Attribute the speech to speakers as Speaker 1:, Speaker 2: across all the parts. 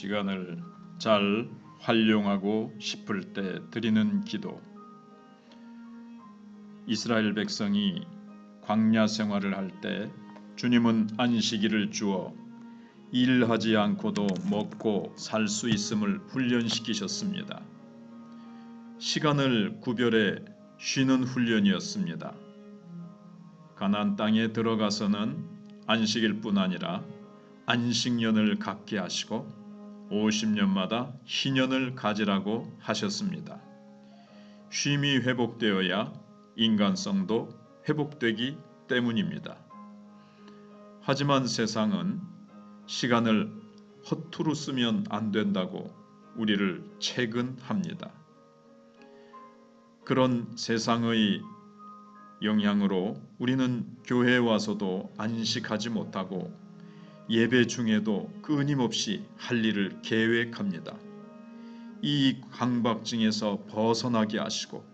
Speaker 1: 시간을 잘 활용하고 싶을 때 드리는 기도. 이스라엘 백성이 광야 생활을 할 때 주님은 안식일을 주어 일하지 않고도 먹고 살 수 있음을 훈련시키셨습니다. 시간을 구별해 쉬는 훈련이었습니다. 가나안 땅에 들어가서는 안식일뿐 아니라 안식년을 갖게 하시고 50년마다 희년을 가지라고 하셨습니다. 쉼이 회복되어야 인간성도 회복되기 때문입니다. 하지만 세상은 시간을 허투루 쓰면 안 된다고 우리를 채근합니다. 그런 세상의 영향으로 우리는 교회에 와서도 안식하지 못하고 예배 중에도 끊임없이 할 일을 계획합니다. 이 강박증에서 벗어나게 하시고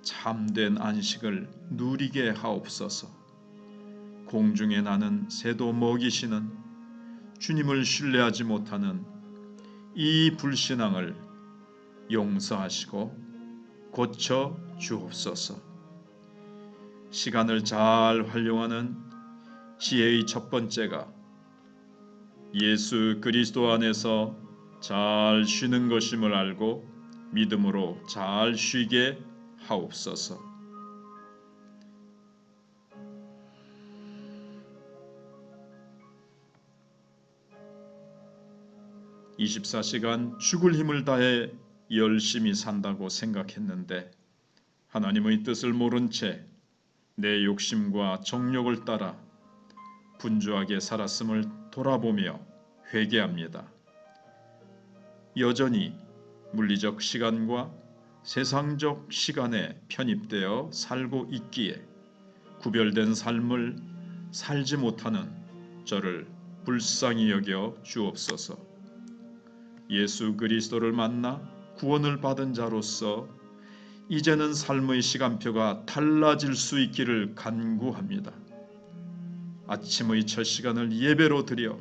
Speaker 1: 참된 안식을 누리게 하옵소서. 공중에 나는 새도 먹이시는 주님을 신뢰하지 못하는 이 불신앙을 용서하시고 고쳐 주옵소서. 시간을 잘 활용하는 지혜의 첫 번째가 예수 그리스도 안에서 잘 쉬는 것임을 알고 믿음으로 잘 쉬게 하옵소서. (24시간) 죽을 힘을 다해 열심히 산다고 생각했는데 하나님의 뜻을 모른 채 내 욕심과 정욕을 따라 분주하게 살았음을 돌아보며 회개합니다. 여전히 물리적 시간과 세상적 시간에 편입되어 살고 있기에 구별된 삶을 살지 못하는 저를 불쌍히 여겨 주옵소서. 예수 그리스도를 만나 구원을 받은 자로서 이제는 삶의 시간표가 달라질 수 있기를 간구합니다. 아침의 첫 시간을 예배로 드려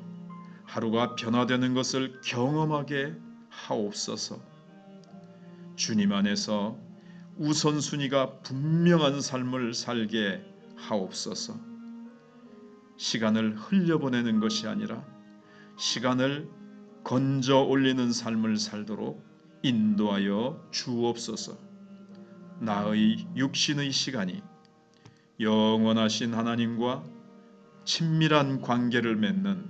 Speaker 1: 하루가 변화되는 것을 경험하게 하옵소서. 주님 안에서 우선순위가 분명한 삶을 살게 하옵소서. 시간을 흘려보내는 것이 아니라 시간을 건져 올리는 삶을 살도록 인도하여 주옵소서. 나의 육신의 시간이 영원하신 하나님과 친밀한 관계를 맺는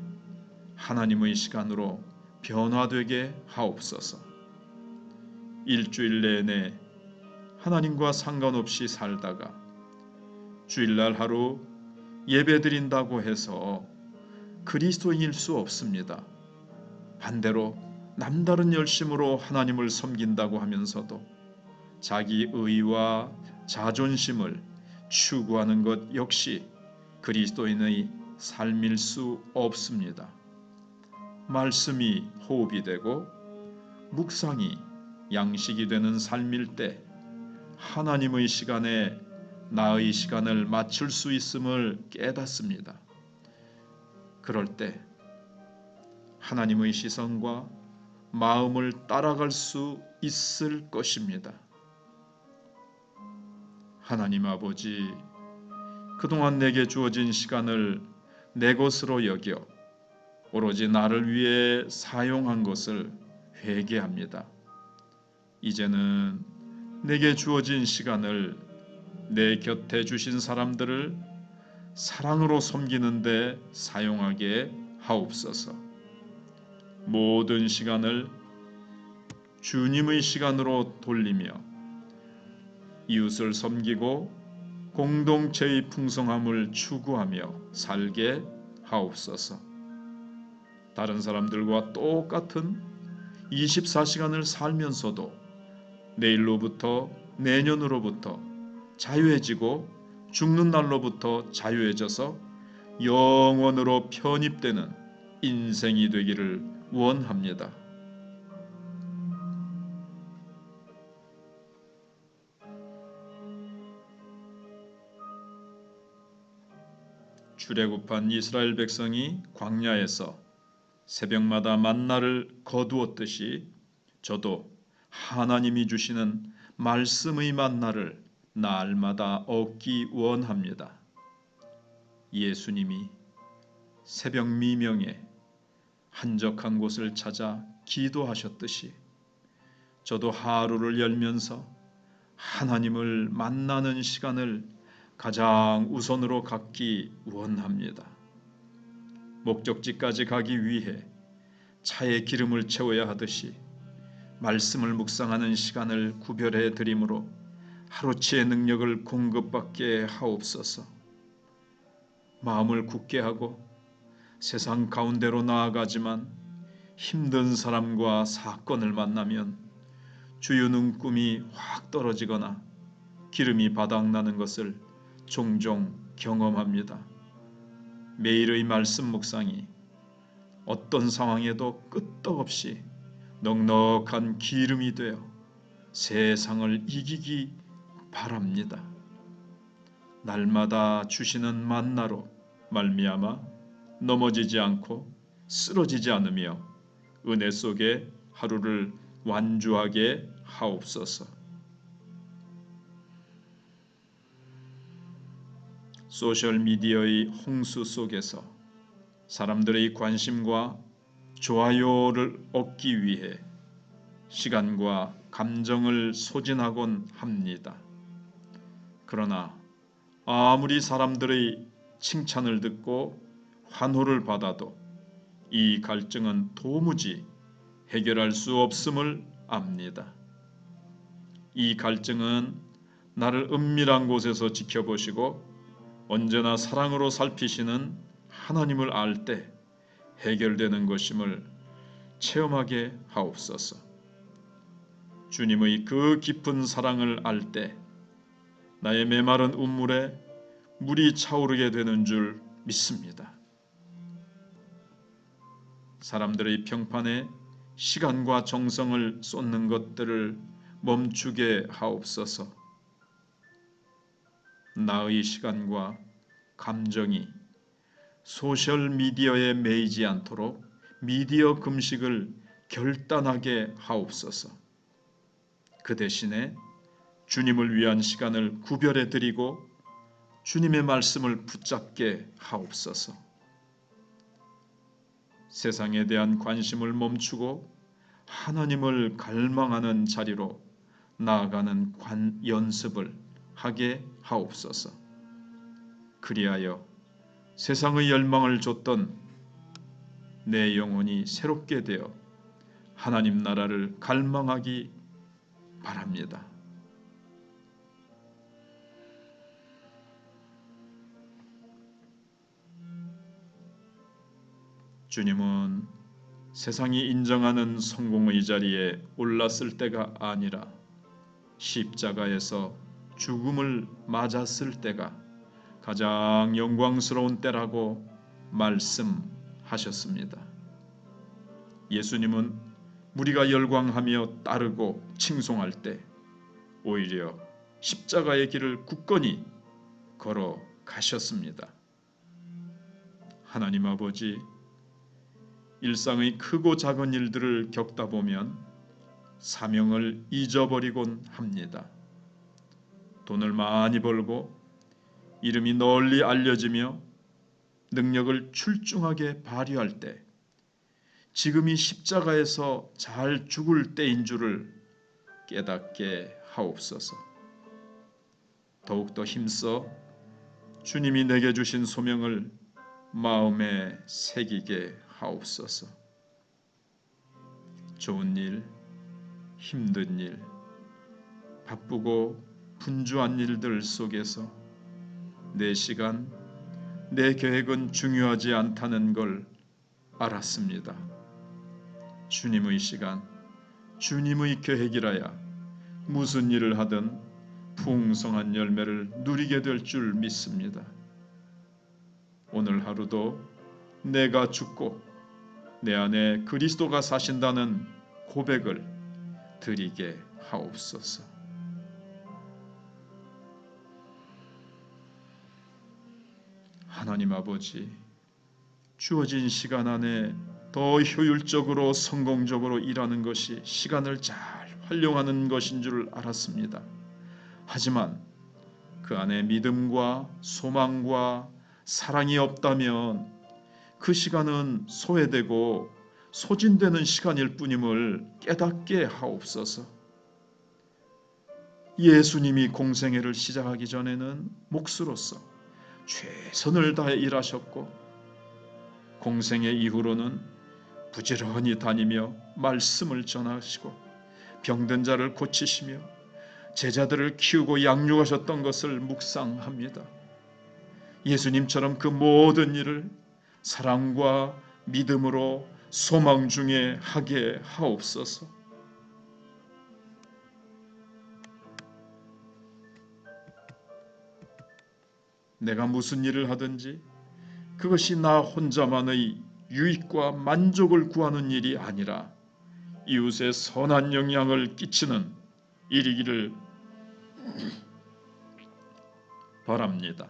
Speaker 1: 하나님의 시간으로 변화되게 하옵소서. 일주일 내내 하나님과 상관없이 살다가 주일날 하루 예배 드린다고 해서 그리스도인일 수 없습니다. 반대로 남다른 열심으로 하나님을 섬긴다고 하면서도 자기 의와 자존심을 추구하는 것 역시 그리스도인의 삶일 수 없습니다. 말씀이 호흡이 되고 묵상이 양식이 되는 삶일 때 하나님의 시간에 나의 시간을 맞출 수 있음을 깨닫습니다. 그럴 때 하나님의 시선과 마음을 따라갈 수 있을 것입니다. 하나님 아버지, 그동안 내게 주어진 시간을 내 것으로 여겨 오로지 나를 위해 사용한 것을 회개합니다. 이제는 내게 주어진 시간을 내 곁에 주신 사람들을 사랑으로 섬기는데 사용하게 하옵소서. 모든 시간을 주님의 시간으로 돌리며 이웃을 섬기고 공동체의 풍성함을 추구하며 살게 하옵소서. 다른 사람들과 똑같은 24시간을 살면서도 내일로부터 내년으로부터 자유해지고 죽는 날로부터 자유해져서 영원으로 편입되는 인생이 되기를 원합니다. 출애굽한 이스라엘 백성이 광야에서 새벽마다 만나를 거두었듯이 저도 하나님이 주시는 말씀의 만나를 날마다 얻기 원합니다. 예수님이 새벽 미명에 한적한 곳을 찾아 기도하셨듯이 저도 하루를 열면서 하나님을 만나는 시간을 가장 우선으로 갖기 원합니다. 목적지까지 가기 위해 차에 기름을 채워야 하듯이 말씀을 묵상하는 시간을 구별해 드림으로 하루치의 능력을 공급받게 하옵소서. 마음을 굳게 하고 세상 가운데로 나아가지만 힘든 사람과 사건을 만나면 주유 눈금이 확 떨어지거나 기름이 바닥나는 것을 종종 경험합니다. 매일의 말씀 묵상이 어떤 상황에도 끄떡없이 넉넉한 기름이 되어 세상을 이기기 바랍니다. 날마다 주시는 만나로 말미암아 넘어지지 않고 쓰러지지 않으며 은혜 속에 하루를 완주하게 하옵소서. 소셜 미디어의 홍수 속에서 사람들의 관심과 좋아요를 얻기 위해 시간과 감정을 소진하곤 합니다. 그러나 아무리 사람들의 칭찬을 듣고 환호를 받아도 이 갈증은 도무지 해결할 수 없음을 압니다. 이 갈증은 나를 은밀한 곳에서 지켜보시고 언제나 사랑으로 살피시는 하나님을 알 때 해결되는 것임을 체험하게 하옵소서. 주님의 그 깊은 사랑을 알 때 나의 메마른 운물에 물이 차오르게 되는 줄 믿습니다. 사람들의 평판에 시간과 정성을 쏟는 것들을 멈추게 하옵소서. 나의 시간과 감정이 소셜 미디어에 매이지 않도록 미디어 금식을 결단하게 하옵소서. 그 대신에 주님을 위한 시간을 구별해 드리고 주님의 말씀을 붙잡게 하옵소서. 세상에 대한 관심을 멈추고 하나님을 갈망하는 자리로 나아가는 관 연습을 하게 하옵소서. 그리하여 세상의 열망을 줬던 내 영혼이 새롭게 되어 하나님 나라를 갈망하기 바랍니다. 주님은 세상이 인정하는 성공의 자리에 올랐을 때가 아니라 십자가에서 죽음을 맞았을 때가 가장 영광스러운 때라고 말씀하셨습니다. 예수님은 우리가 열광하며 따르고 칭송할 때 오히려 십자가의 길을 굳건히 걸어 가셨습니다. 하나님 아버지 일상의 크고 작은 일들을 겪다 보면 사명을 잊어버리곤 합니다. 돈을 많이 벌고 이름이 널리 알려지며 능력을 출중하게 발휘할 때 지금이 십자가에서 잘 죽을 때인 줄을 깨닫게 하옵소서. 더욱더 힘써 주님이 내게 주신 소명을 마음에 새기게 하옵소서. 좋은 일, 힘든 일, 바쁘고 분주한 일들 속에서 내 시간, 내 계획은 중요하지 않다는 걸 알았습니다. 주님의 시간, 주님의 계획이라야 무슨 일을 하든 풍성한 열매를 누리게 될 줄 믿습니다. 오늘 하루도 내가 죽고 내 안에 그리스도가 사신다는 고백을 드리게 하옵소서. 하나님 아버지, 주어진 시간 안에 더 효율적으로 성공적으로 일하는 것이 시간을 잘 활용하는 것인 줄 알았습니다. 하지만 그 안에 믿음과 소망과 사랑이 없다면 그 시간은 소외되고 소진되는 시간일 뿐임을 깨닫게 하옵소서. 예수님이 공생애를 시작하기 전에는 목수로서 최선을 다해 일하셨고 공생애 이후로는 부지런히 다니며 말씀을 전하시고 병든 자를 고치시며 제자들을 키우고 양육하셨던 것을 묵상합니다. 예수님처럼 그 모든 일을 사랑과 믿음으로 소망 중에 하게 하옵소서. 내가 무슨 일을 하든지 그것이 나 혼자만의 유익과 만족을 구하는 일이 아니라 이웃에 선한 영향을 끼치는 일이기를 바랍니다.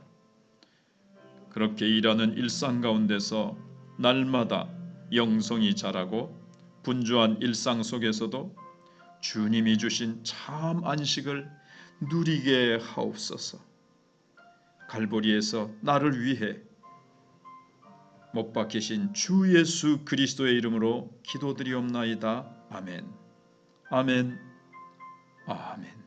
Speaker 1: 그렇게 일하는 일상 가운데서 날마다 영성이 자라고 분주한 일상 속에서도 주님이 주신 참 안식을 누리게 하옵소서. 갈보리에서 나를 위해 못 박히신 주 예수 그리스도의 이름으로 기도드리옵나이다. 아멘. 아멘. 아멘.